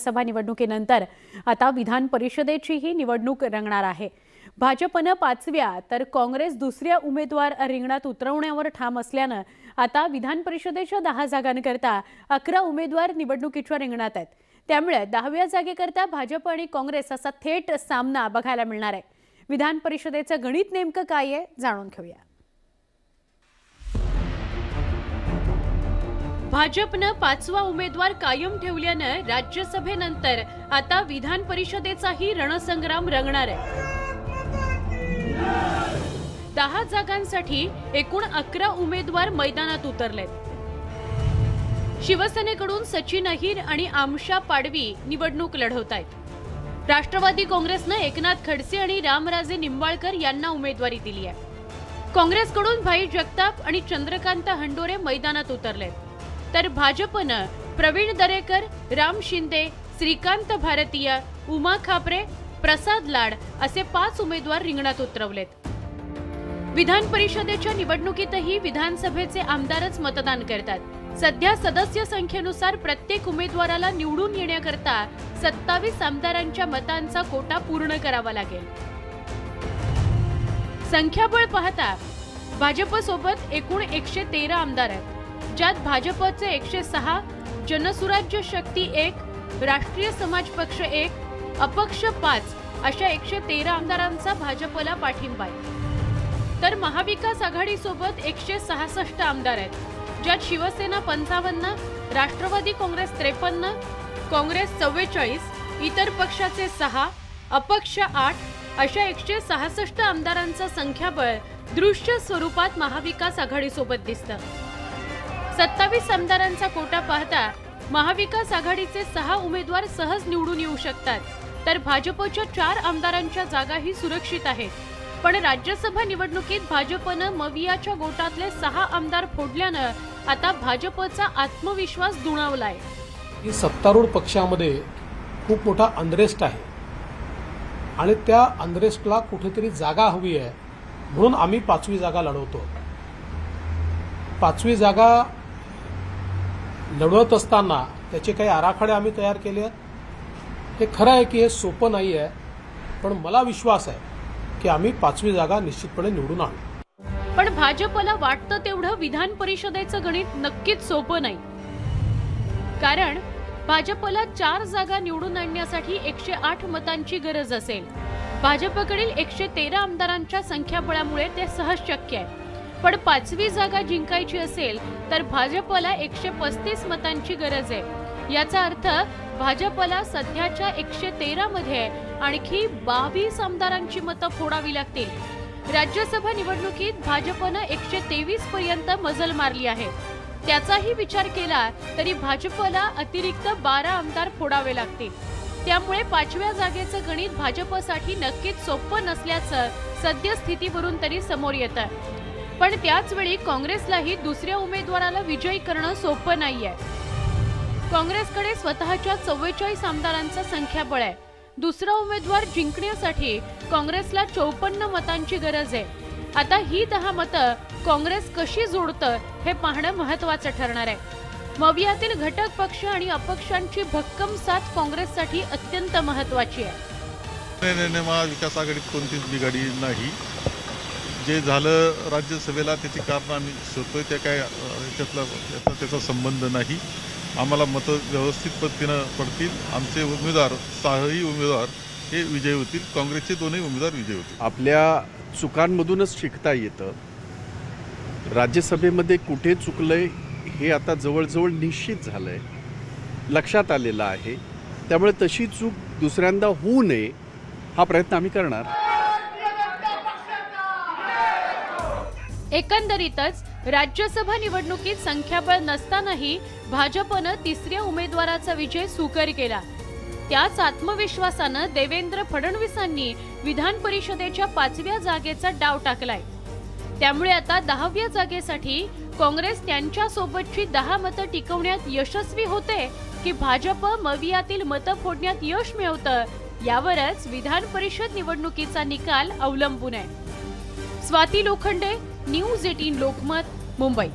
सभा निवडणुकीनंतर आता विधान परिषदेचीही निवडणूक रंगणार आहे. भाजपनं पाचव्या तर काँग्रेस दुसऱ्या उमेदवार रिंगणात उतरवण्यावर ठाम असल्यानं आता विधान परिषदेच्या दहा जागांकरता अकरा उमेदवार निवडणुकीच्या रिंगणात आहेत. त्यामुळे दहाव्या जागेकरता भाजप आणि काँग्रेस असा थेट सामना बघायला मिळणार आहे. विधान परिषदेचं गणित नेमकं काय आहे जाणून घेऊया. भाजपनं पाचवा उमेदवार कायम ठेवल्यानं राज्यसभेनंतर आता विधान परिषदेचाही रणसंग्राम रंगणार आहे. दहा जागांसाठी एकूण अकरा उमेदवार मैदानात उतरलेत. शिवसेनेकडून सचिन अहिर आणि आमशा पाडवी निवडणूक लढवत आहेत राष्ट्रवादी काँग्रेसनं एकनाथ खडसे आणि रामराजे निंबाळकर यांना उमेदवारी दिली आहे काँग्रेसकडून भाई जगताप आणि चंद्रकांत हंडोरे मैदानात उतरलेत. तर भाजपनं प्रवीण दरेकर राम शिंदे श्रीकांत भारतीय उमा खापरे प्रसाद लाड असे पाच उमेदवार रिंगणात उतरवलेत. विधान परिषदेच्या निवडणुकीतही विधानसभेचे आमदारच मतदान करतात. सध्या सदस्य संख्येनुसार प्रत्येक उमेदवाराला निवडून येण्याकरता सत्तावीस आमदारांच्या मतांचा कोटा पूर्ण करावा लागेल. संख्याबळ पाहता भाजपसोबत एकूण एकशे तेरा आमदार आहेत. ज्यात भाजपचे एकशे सहा जनसुराज्य शक्ती एक राष्ट्रीय समाज पक्ष एक अपक्ष पाच अशा एकशे तेरा आमदारांचा भाजपला पाठिंबा आहे. तर महाविकास आघाडीसोबत एकशे सहासष्ट आमदार आहेत ज्यात शिवसेना पंचावन्न राष्ट्रवादी काँग्रेस त्रेपन्न काँग्रेस चव्वेचाळीस इतर पक्षाचे सहा अपक्ष आठ अशा एकशे सहासष्ट आमदारांचं संख्याबळ दृश्य स्वरूपात महाविकास आघाडीसोबत दिसतं. सत्तावीस आमदारांचा कोटा पाहता महाविकास आघाडीचे सहा उमेदवार सहज निवडून येऊ शकतात. तर भाजपच्या चार आमदारांच्या जागाही सुरक्षित आहेत. पण राज्यसभा निवडणुकीत भाजपनं मवियाच्या गोटातले सहा आमदार फोडल्यानं आता भाजपचा आत्मविश्वास दुणावलाय. सत्तारूढ पक्षामध्ये खूप मोठा अनरेस्ट आहे. आणि त्या अनरेस्टला कुठेतरी जागा हवी आहे. म्हणून आम्ही पाचवी जागा लढवतो. पाचवी जागा लढवत असताना त्याचे काही आराखडे आम्ही तयार केले आहेत. हे खरं आहे की हे सोपं नाही आहे पण मला विश्वास आहे की आम्ही पाचवी जागा निश्चितपणे निवडून आणू. पण भाजपला वाटतं तेवढं विधान परिषदेचं गणित नक्कीच सोपं नाही. कारण भाजपला चार जागा निवडून आणण्यासाठी एकशे आठ मतांची गरज असेल. भाजपकडील एकशे तेरा आमदारांच्या संख्याबळामुळे ते सहज शक्य आहे. पण पाचवी जागा जिंकायची असेल तर भाजपला एकशे पस्तीस मतांची गरज आहे. याचा अर्थ भाजपला सध्याच्या एकशे तेरा मध्ये आणखी बावीस आमदारांची मतं फोडावी लागतील. राज्यसभा निवडणुकीत भाजपनं एकशे तेवीस पर्यंत मजल मारली आहे. त्याचाही विचार केला तरी भाजपला अतिरिक्त बारा आमदार फोडावे लागतील. त्यामुळे पाचव्या जागेचं गणित भाजपसाठी नक्कीच सोपं नसल्याचं सद्यस्थितीवरून तरी समोर येतं. पण त्याचवेळी काँग्रेसलाही दुसऱ्या उमेदवाराला विजयी करणं सोपं नाहीये. काँग्रेसकडे स्वतःच्या चव्वेचाळीस आमदारांचं संख्याबळ आहे दुसरा उमेदवार जिंकण्यासाठी काँग्रेसला चौपन्न मतांची गरज आहे. आता ही दहा मतं काँग्रेस कशी जोडतं हे पाहणं महत्वाचं ठरणार आहे. मवियातील घटक पक्ष आणि अपक्षांची भक्कम साथ काँग्रेससाठी अत्यंत महत्वाची आहे. नाही नाही महाविकास आघाडीत कोणतीच बिघाडी नाही. जे झालं राज्यसभेला त्याची कारणं आम्ही शोधतोय त्या काय त्यातला याच्यातला याचा त्याचा संबंध नाही. आम्हाला मतं व्यवस्थित पद्धतीनं पडतील. आमचे उमेदवार सहाही उमेदवार हे विजयी होतील. काँग्रेसचे दोनही उमेदवार विजयी होतील. आपल्या चुकांमधूनच शिकता येतं. राज्यसभेमध्ये कुठे चुकलंय हे आता जवळजवळ निश्चित झालंय. लक्षात आलेलं आहे. त्यामुळे तशी चूक दुसऱ्यांदा होऊ नये हा प्रयत्न आम्ही करणार. एकंदरीतच राज्यसभा निवडणुकीत संख्याबळ नसतानाही भाजपनं तिसऱ्या उमेदवाराचा विजय सुकर केला. त्याच आत्मविश्वासानं देवेंद्र फडणवीसांनी विधान परिषदेच्या पाचव्या जागेचा डाव टाकलाय. त्यामुळे आता दहाव्या जागेसाठी काँग्रेस त्यांच्या सोबतची दहा मतं टिकवण्यात यशस्वी होते की भाजप मवियातील मतं फोडण्यात यश मिळवतं यावरच विधान परिषद निवडणुकीचा निकाल अवलंबून आहे. Swati Lokhande news eighteen Lokmat Mumbai.